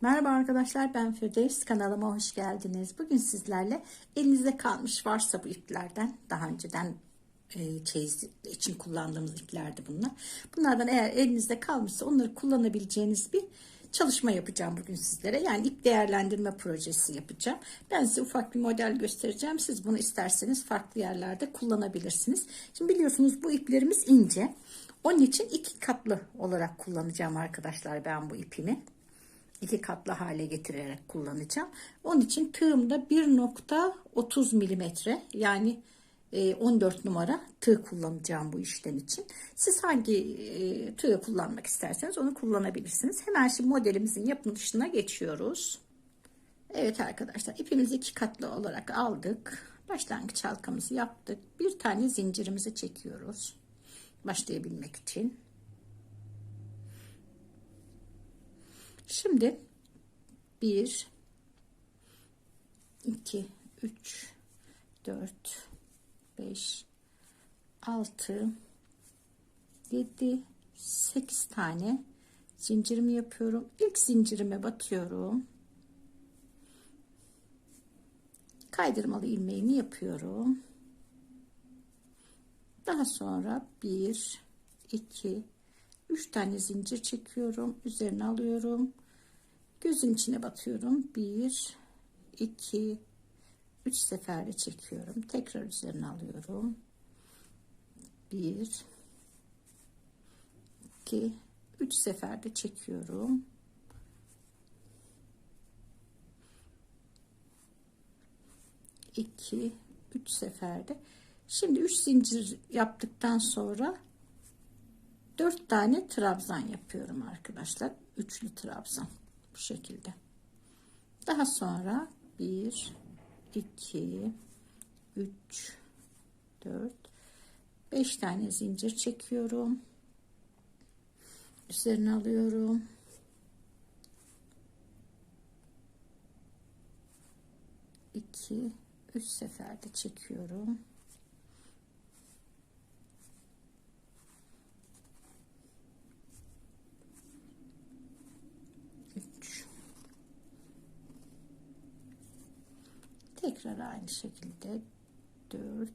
Merhaba arkadaşlar ben Firdevs kanalıma hoş geldiniz. Bugün sizlerle elinizde kalmış varsa bu iplerden daha önceden e, çeyiz için kullandığımız iplerdi bunlar. Bunlardan eğer elinizde kalmışsa onları kullanabileceğiniz bir çalışma yapacağım bugün sizlere. Yani ip değerlendirme projesi yapacağım. Ben size ufak bir model göstereceğim. Siz bunu isterseniz farklı yerlerde kullanabilirsiniz. Şimdi biliyorsunuz bu iplerimiz ince. Onun için iki katlı olarak kullanacağım arkadaşlar ben bu ipimi iki katlı hale getirerek kullanacağım. Onun için tığımda 1.30 milimetre yani 14 e, numara tığ kullanacağım bu işlem için. Siz hangi e, tığı kullanmak isterseniz onu kullanabilirsiniz. Hemen şimdi modelimizin yapılışına geçiyoruz. Evet arkadaşlar ipimizi iki katlı olarak aldık. Başlangıç halkamızı yaptık. Bir tane zincirimizi çekiyoruz. Başlayabilmek için. Şimdi 1 2 3 4 5 6 7 8 tane zincirimi yapıyorum. İlk zincirime batıyorum. Kaydırmalı ilmeğimi yapıyorum. Daha sonra 1 2 3 tane zincir çekiyorum. Üzerine alıyorum. Gözün içine batıyorum. 1 2 3 seferde çekiyorum. Tekrar üzerine alıyorum. 1 2 3 seferde çekiyorum. iki üç seferde şimdi üç zincir yaptıktan sonra 4 tane trabzan yapıyorum arkadaşlar. Üçlü trabzan bu şekilde. Daha sonra 1 2 3 4 5 tane zincir çekiyorum. Üzerine alıyorum. iki üç seferde çekiyorum. 3 tekrar aynı şekilde. 4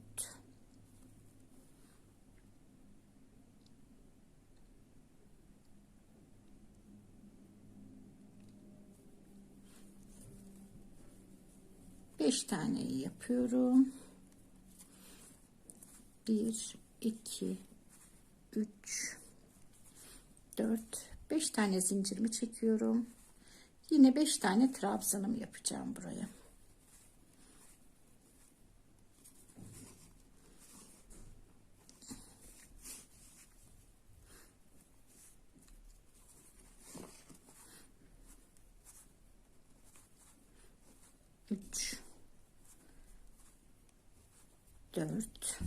5 tane yapıyorum. 1 2 3 4 5 tane zincirimi çekiyorum. Yine 5 tane trabzanım yapacağım buraya. 4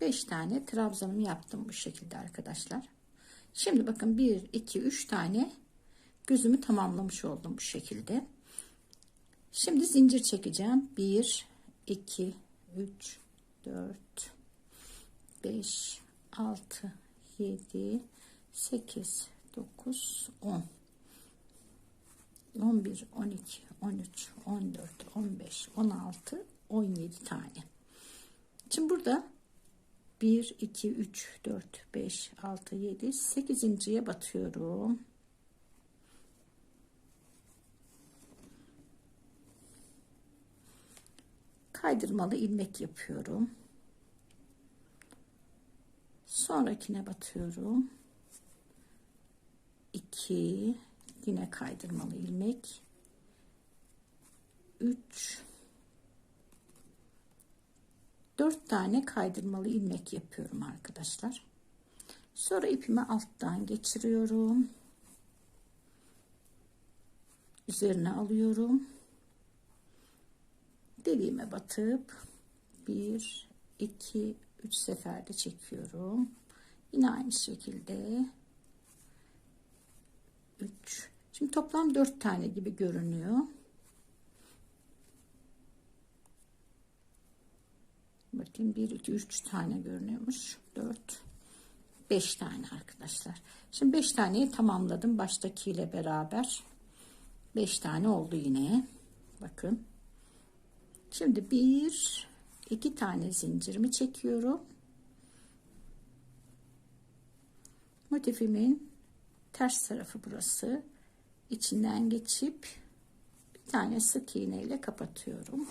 5 tane trabzanımı yaptım bu şekilde arkadaşlar. Şimdi bakın 1 2 3 tane gözümü tamamlamış oldum bu şekilde. Şimdi zincir çekeceğim. 1 2 3 4 5 6 7 8 9 10 11, 12, 13, 14, 15, 16, 17 tane. Şimdi burada 1 2 3 4 5 6 7 8.ye batıyorum. Kaydırmalı ilmek yapıyorum. Sonrakine batıyorum. 2 yine kaydırmalı ilmek 3 4 tane kaydırmalı ilmek yapıyorum arkadaşlar. Sonra ipimi alttan geçiriyorum. Üzerine alıyorum. Deliğime batıp 1 2 3 seferde çekiyorum. Yine aynı şekilde 3 Şimdi toplam 4 tane gibi görünüyor. Bakayım 1, 2, 3 tane görünüyormuş. 4, 5 tane arkadaşlar. Şimdi 5 taneyi tamamladım baştakiyle beraber. 5 tane oldu yine. Bakın. Şimdi bir iki tane zincirimi çekiyorum. Motifimin ters tarafı burası. İçinden geçip bir tane sık iğne ile kapatıyorum.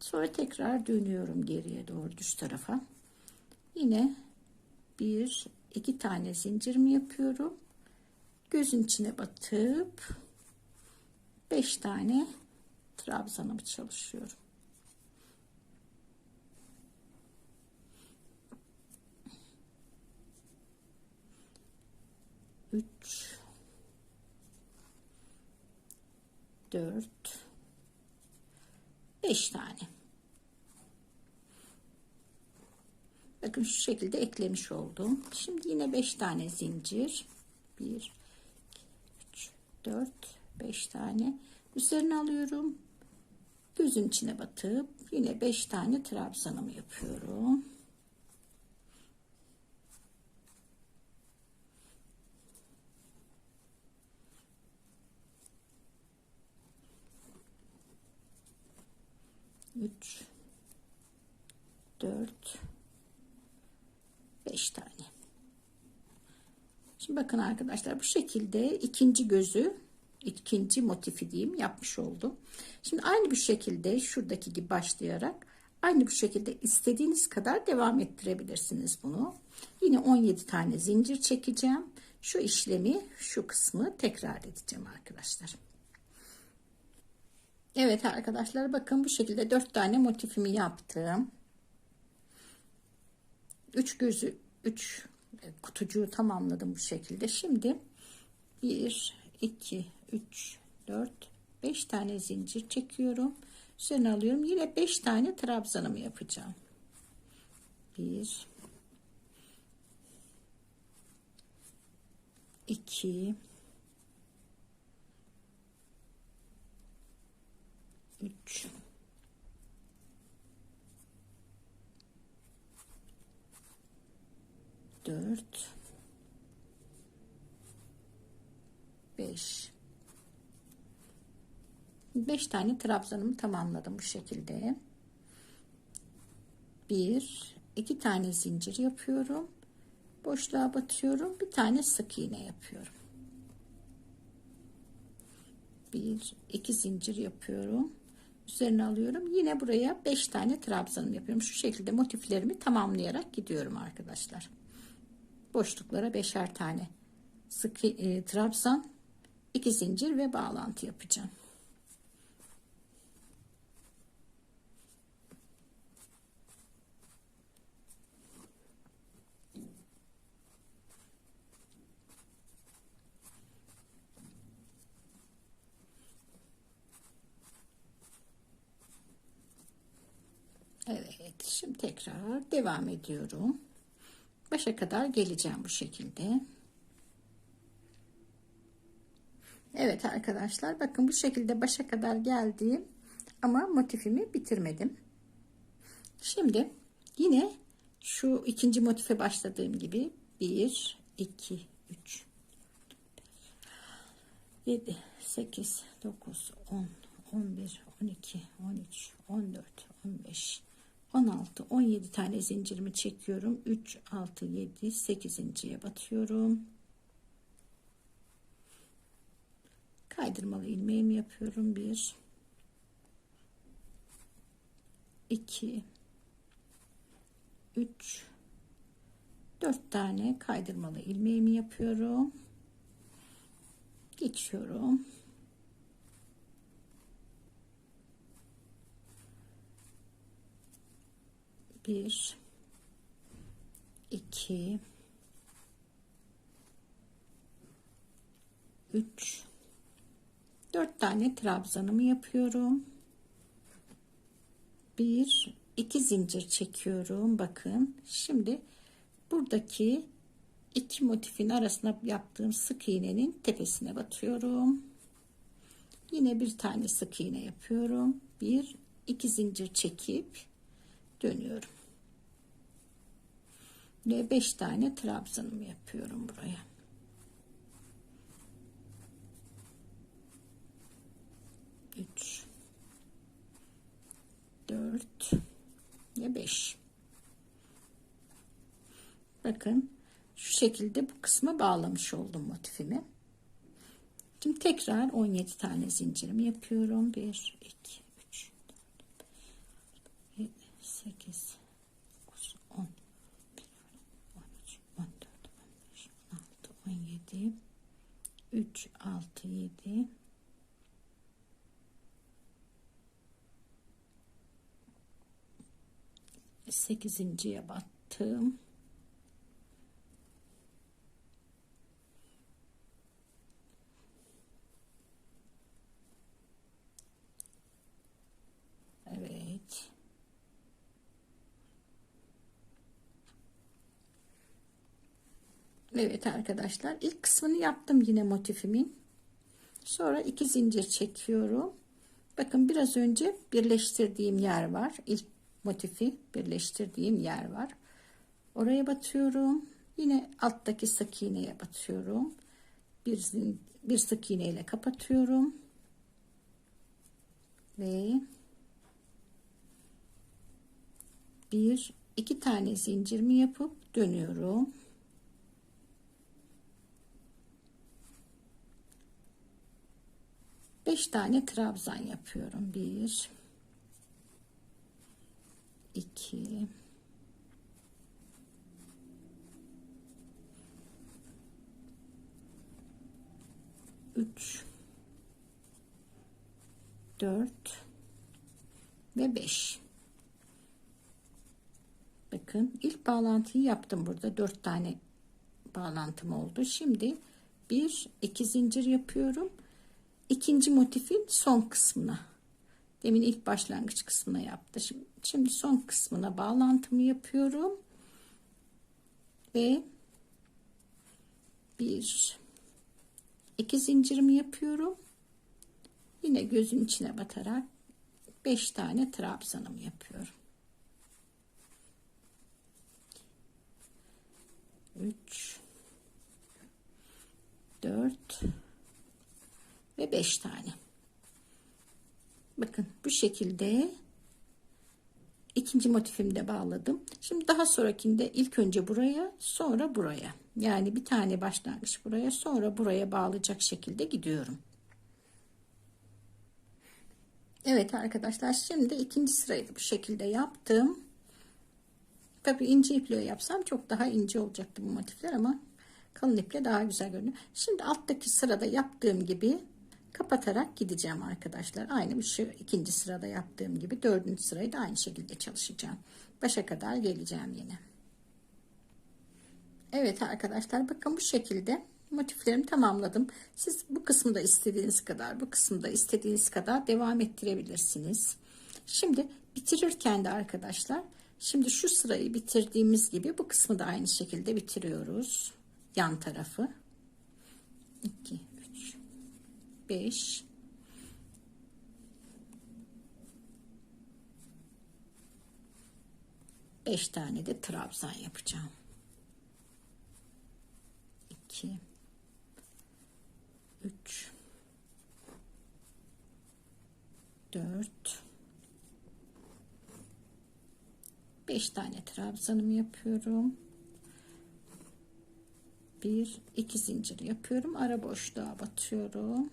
Sonra tekrar dönüyorum geriye doğru düz tarafa. Yine bir iki tane zincirimi yapıyorum. Gözün içine batıp beş tane trabzanımı çalışıyorum. Üç, dört, beş tane. Bakın şu şekilde eklemiş oldum. Şimdi yine beş tane zincir. Bir, iki, üç, dört, beş tane. Üzerine alıyorum. Gözün içine batıp yine beş tane trabzanımı yapıyorum. Üç, dört, beş tane. Şimdi bakın arkadaşlar bu şekilde ikinci gözü ikinci motifi diyeyim yapmış oldum. Şimdi aynı bu şekilde şuradaki gibi başlayarak aynı bu şekilde istediğiniz kadar devam ettirebilirsiniz bunu. Yine 17 tane zincir çekeceğim. Şu işlemi şu kısmı tekrar edeceğim arkadaşlar. Evet arkadaşlar bakın bu şekilde 4 tane motifimi yaptım. 3 gözü 3 kutucuğu tamamladım bu şekilde. Şimdi 1 2 3 4 5 tane zincir çekiyorum. Üzerine alıyorum. Yine 5 tane trabzanımı yapacağım. 1 2 3 4 5 5 tane trabzanımı tamamladım bu şekilde. 1 2 tane zincir yapıyorum. Boşluğa batıyorum. Bir tane sık iğne yapıyorum. 1 2 zincir yapıyorum. Üzerine alıyorum. Yine buraya 5 tane trabzanım yapıyorum. Şu şekilde motiflerimi tamamlayarak gidiyorum arkadaşlar. Boşluklara beşer tane sık e, trabzan, 2 zincir ve bağlantı yapacağım. Evet şimdi tekrar devam ediyorum. Başa kadar geleceğim bu şekilde. Evet arkadaşlar bakın bu şekilde başa kadar geldim ama motifimi bitirmedim. Şimdi yine şu ikinci motife başladığım gibi 1 2 3 7 8 9 10 11 12 13 14 15 16 17 tane zincirimi çekiyorum. 3 6 7 8.ye batıyorum. Kaydırmalı ilmeğimi yapıyorum. 1 2 3 4 tane kaydırmalı ilmeğimi yapıyorum. Geçiyorum bir iki üç. Dört tane trabzanımı yapıyorum. Bir iki zincir çekiyorum bakın. Şimdi buradaki iki motifin arasına yaptığım sık iğnenin tepesine batıyorum. Yine bir tane sık iğne yapıyorum. Bir iki zincir çekip dönüyorum Ve 5 tane trabzanımı yapıyorum buraya. Üç, dört ve beş. Bakın şu şekilde bu kısma bağlamış oldum motifimi. Şimdi tekrar 17 tane zincirimi yapıyorum. 1, 2, 3, 4, 7, 8, 9, 10, 11, 13, 14, 15, 16, 17, 3, 6, 7, sekizinciye battım. Evet. Evet arkadaşlar ilk kısmını yaptım yine motifimin. Sonra iki zincir çekiyorum. Bakın biraz önce birleştirdiğim yer var. İlk motifi birleştirdiğim yer var. Oraya batıyorum. Yine alttaki sık iğneye batıyorum. Bir, bir sık iğne ile kapatıyorum. Ve bir iki tane zincirimi yapıp dönüyorum. Beş tane trabzan yapıyorum. Bir, iki, üç, dört ve beş. Bakın ilk bağlantıyı yaptım burada. Dört tane bağlantım oldu. Şimdi bir iki zincir yapıyorum. İkinci motifin son kısmına. Demin ilk başlangıç kısmına yaptı. Şimdi, şimdi son kısmına bağlantımı yapıyorum. Ve bir iki zincirimi yapıyorum. Yine gözün içine batarak beş tane trabzanımı yapıyorum. 3 4 ve 5 tane. Bakın bu şekilde ikinci motifimde bağladım. Şimdi daha sonrakinde ilk önce buraya sonra buraya. Yani bir tane başlangıç buraya sonra buraya bağlayacak şekilde gidiyorum. Evet arkadaşlar şimdi ikinci sırayı bu şekilde yaptım. Tabi ince iple yapsam çok daha ince olacaktı bu motifler ama kalın iple daha güzel görünüyor. Şimdi alttaki sırada yaptığım gibi kapatarak gideceğim arkadaşlar. Aynı şu ikinci sırada yaptığım gibi dördüncü sırayı da aynı şekilde çalışacağım. Başa kadar geleceğim yine. Evet arkadaşlar bakın bu şekilde motiflerimi tamamladım. Siz bu kısmı da istediğiniz kadar bu kısmı da istediğiniz kadar devam ettirebilirsiniz. Şimdi bitirirken de arkadaşlar Şimdi şu sırayı bitirdiğimiz gibi bu kısmı da aynı şekilde bitiriyoruz. Yan tarafı. 2, 3, 5, 5 tane de trabzan yapacağım. 2 3 4 5 tane trabzanımı yapıyorum. Bir, iki zincir yapıyorum. Ara boşluğa batıyorum.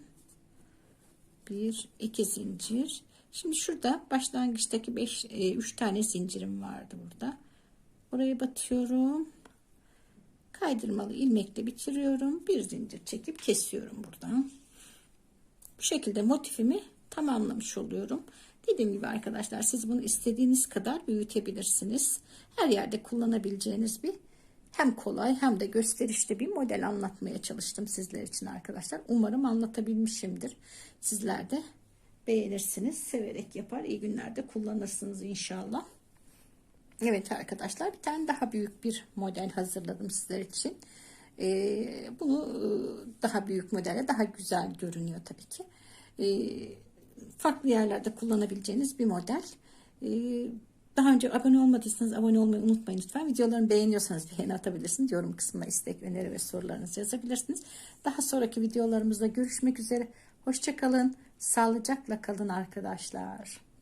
Bir, iki zincir. Şimdi şurada başlangıçtaki 5 3 e, tane zincirim vardı burada. Oraya batıyorum. Kaydırmalı ilmekle bitiriyorum. Bir zincir çekip kesiyorum buradan. Bu şekilde motifimi tamamlamış oluyorum. Dediğim gibi arkadaşlar siz bunu istediğiniz kadar büyütebilirsiniz. Her yerde kullanabileceğiniz bir hem kolay hem de gösterişli bir model anlatmaya çalıştım sizler için arkadaşlar. Umarım anlatabilmişimdir. Sizler de beğenirsiniz. Severek yapar. iyi günlerde kullanırsınız inşallah. Evet arkadaşlar bir tane daha büyük bir model hazırladım sizler için. Ee, bunu e, daha büyük modelle daha güzel görünüyor tabii ki. Ee, farklı yerlerde kullanabileceğiniz bir model. Ee, Daha önce abone olmadıysanız abone olmayı unutmayın lütfen. Videolarımı beğeniyorsanız beğeni atabilirsiniz. Yorum kısmına istek, öneri ve sorularınızı yazabilirsiniz. Daha sonraki videolarımızda görüşmek üzere. Hoşçakalın. Sağlıcakla kalın arkadaşlar.